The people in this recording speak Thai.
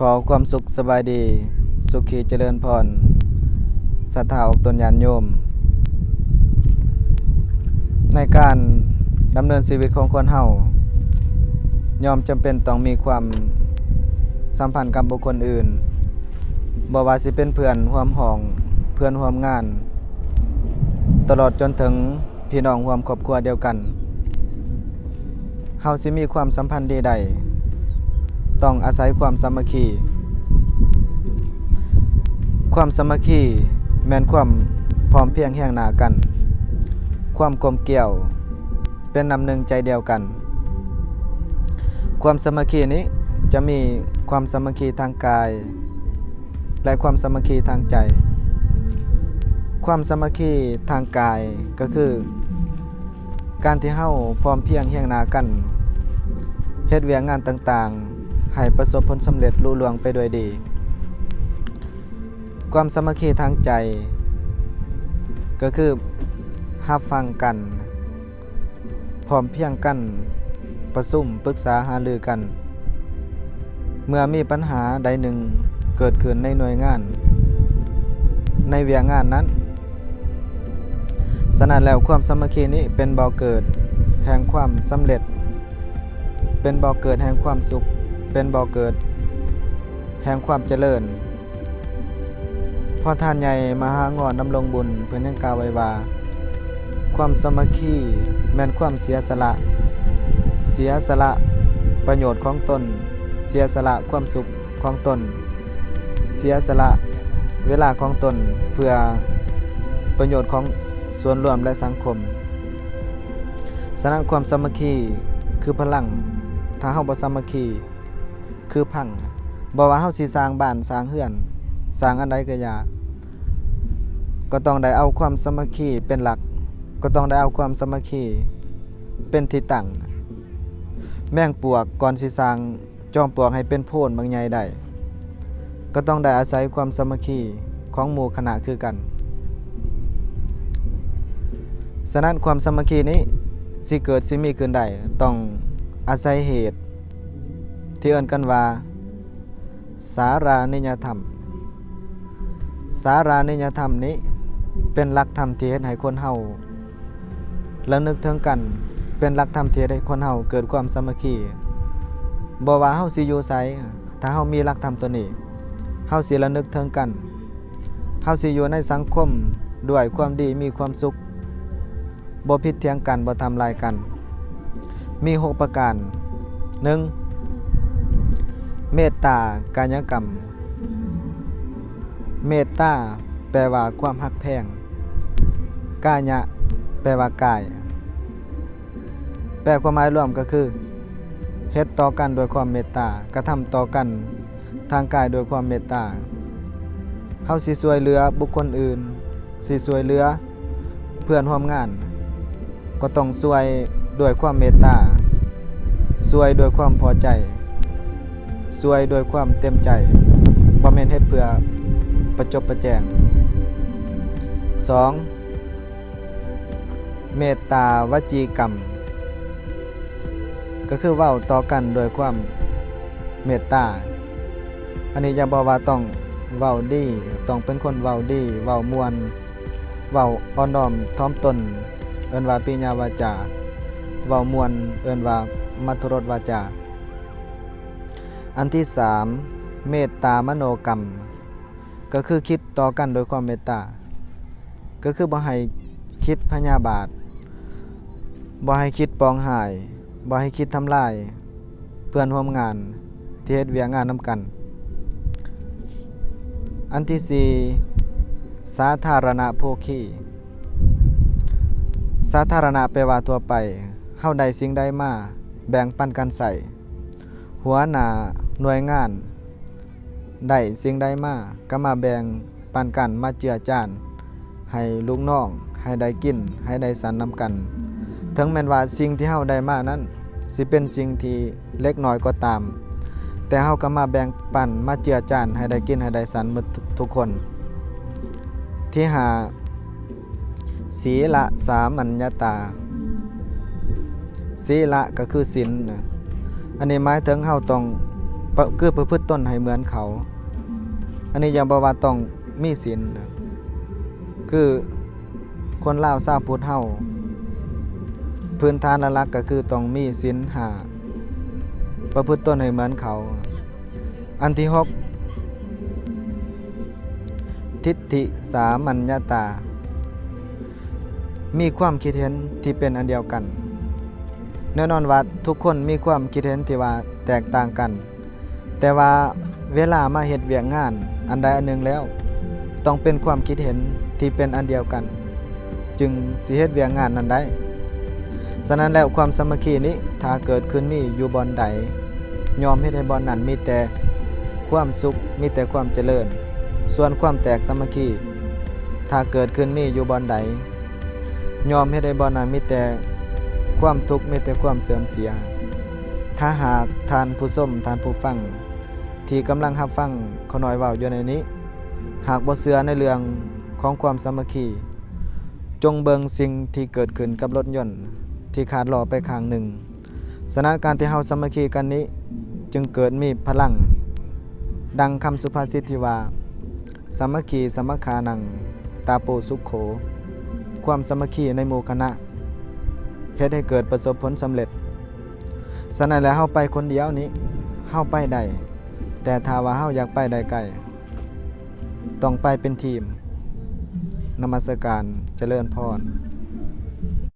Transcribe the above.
ขอความสุขสบายดี สุขีเจริญพรศรัทธาอกตนญาณโยม ในการดำเนินชีวิตของคนเฮายอมจำเป็นต้องมีความสัมพันธ์กับบุคคลอื่นบ่ว่าสิเป็นเพื่อนร่วมห้อง เพื่อนร่วมงาน ตลอดจนถึงพี่น้องร่วมครอบครัวเดียวกันเฮาสิมีความสัมพันธ์ดีใด ต้องอาศัยความสามัคคี ความสามัคคีแม่นความพร้อมเพียงแห่งหนากัน ความกลมเกลี่ยว เป็นน้ำหนึ่งใจเดียวกัน ความสามัคคีนี้จะมีความสามัคคีทางกาย และความสามัคคีทางใจ ความสามัคคีทางกายก็คือ การที่เฮาพร้อมเพียงแห่งหนากันเฮ็ดเวียกงานต่างๆ ให้ประสบผลสำเร็จลุล่วงไปด้วยดี ความสามัคคีทางใจ ก็คือรับฟังกัน พร้อมเพียงกัน ประสุมปรึกษาหารือกัน เมื่อมีปัญหาใดหนึ่งเกิดขึ้นในหน่วยงาน ในเวียงานนั้น สนั้นแล้วความสามัคคีนี้เป็นบ่อเกิดแห่งความสำเร็จ เป็นบ่อเกิดแห่งความสุข เป็นบ่อเกิด แห่งความเจริญพอท่านใหญ่มหางอนดำรงบุญเพิ่นยังกล่าวไว้ว่า ความสมัคคีแม่นความเสียสละ เสียสละประโยชน์ของตน เสียสละความสุขของตน เสียสละเวลาของตนเพื่อประโยชน์ของส่วนรวมและสังคมฉะนั้นความสมัคคีคือพลังถ้าเฮาบ่สมัคคี คือพังบ่ว่าเฮาสิสร้างบ้านสร้างเรือนสร้างอันใดก็อย่าก็ต้องได้เอาความสมัคคีเป็นหลัก ก็ต้องได้เอาความสมัคคีเป็นที่ตั้งแม่งปวกก่อนสิสร้างจอมปลวกให้เป็นโพนบางใหญ่ได้ ก็ต้องได้อาศัยความสมัคคีของหมู่คณะคือกัน ฉะนั้นความสมัคคีนี้สิเกิดสิมีขึ้นได้ต้องอาศัยเหตุ ที่เอิ้นกันว่า สารานิยธรรม สารานิยธรรมนี้เป็นหลักธรรมที่เฮ็ดให้คนเฮาระลึกถึงกันเป็นหลักธรรมที่เฮ็ดให้คนเฮาเกิดความสามัคคีบ่ว่าเฮาสิอยู่ไสถ้าเฮามีหลักธรรมตัวนี้เฮาสิระลึกถึงกันเฮาสิอยู่ในสังคมด้วยความดีมีความสุขบ่ผิดเถียงกันบ่ทำลายกัน มีหกประการ 1. เมตตากายกรรม เมตตาแปลว่าความหักแพงกายะแปลว่ากาย แปลความหมายรวมก็คือเฮ็ดต่อกันโดยความเมตตากระทำต่อกันทางกายโดยความเมตตาเฮาสิช่วยเหลือบุคคลอื่นสิช่วยเหลือเพื่อนร่วมงาน ก็ต้องช่วยด้วยความเมตตาช่วยด้วยความพอใจ ช่วยด้วยความเต็มใจบ่แม่นเฮ็ดเพื่อประจบประแจง 2. เมตตาวจีกรรม ก็คือเว้าต่อกันโดยความเมตตา อันนี้จะบอกว่าต้องเว้าดี ต้องเป็นคนเว้าดี เว้ามวน เว้าอ่อนน้อมถ่อมตน เอิ้นว่าปิญญาวาจา เว้ามวน เอิ้นว่ามัทุรสวาจา อันที่3เมตตามโนกรรม ก็คือคิดต่อกันโดยความเมตตา ก็คือบ่ให้คิดพยาบาทบ่ให้คิดปองหายบ่ให้คิดทำลาย เพื่อนร่วมงานที่เฮ็ดเวียงานนํกัน อันที่4สาธารณโภคีสาธารณะแปลว่าทั่วไปเฮาได้สิ่งใดมาแบ่งปันกันใส่หัวหน้า หน่วยงานได้สิ่งใดมาก็มาแบ่งปันกันมาเจือจาน ให้ลูกน้อง ให้ได้กิน ให้ได้สันนำกัน ถึงแม้นว่าสิ่งที่เฮาได้มานั้นสิเป็นสิ่งที่เล็กน้อยก็ตาม แต่เฮาก็มาแบ่งปันมาเจือจานให้ได้กินให้ได้สันหมดทุกคน ที่หาศีละสามัญญตา ศีละก็คือศีลนอันนี้หมายถึงเฮาต้อง คือประพฤติตนให้เหมือนเขา อันนี้ยังบ่ว่าต้องมีศีลนคือคนลาวชาวพุทธเฮาพื้นฐานหลักก็คือต้องมีศีลหาประพฤติตนให้เหมือนเขา อันที่หกทิฏฐิสามัญญาตา มีความคิดเห็นที่เป็นอันเดียวกัน แน่นอนว่าทุกคนมีความคิดเห็นที่ว่าแตกต่างกัน แต่ว่าเวลามาเฮ็ดเวียกงานอันใดอันหนึ่งแล้ว ต้องเป็นความคิดเห็นที่เป็นอันเดียวกัน จึงสิเฮ็ดเวียกงานนั้นได้ฉะนั้นแล้วความสามัคคีนี้ถ้าเกิดขึ้นมีอยู่บอนใดยอมเฮ็ดให้บอนนั้นมีแต่ความสุขมีแต่ความเจริญ ส่วนความแตกสามัคคีถ้าเกิดขึ้นมีอยู่บอนใดยอมเฮ็ดให้บอนนั้นมีแต่ความทุกข์มีแต่ความเสื่อมเสีย ถ้าหากทานผู้ส้มทานผู้ฟัง ที่กำลังรับฟังเขาน้อยเว้าอยู่ในนี้ หากบ่เชื่อในเรื่องของความสามัคคี จงเบิงสิ่งที่เกิดขึ้นกับรถยนต์ที่ขาดหล้อไปข้างหนึ่งสถานการณ์ที่เฮาสามัคคีกันนี้ จึงเกิดมีพลัง ดังคำสุภาษิตที่ว่าสามัคคีสามัคคานัง ตาโปสุขโข ความสามัคคีในหมู่คณะเฮ็ดให้เกิดประสบผลสำเร็จสนั้นแล้วเฮาไปคนเดียวนี้เฮาไปได้ แต่ถ้าว่าเฮาอยากไปได้ไกลต้องไปเป็นทีม นมัสการเจริญพร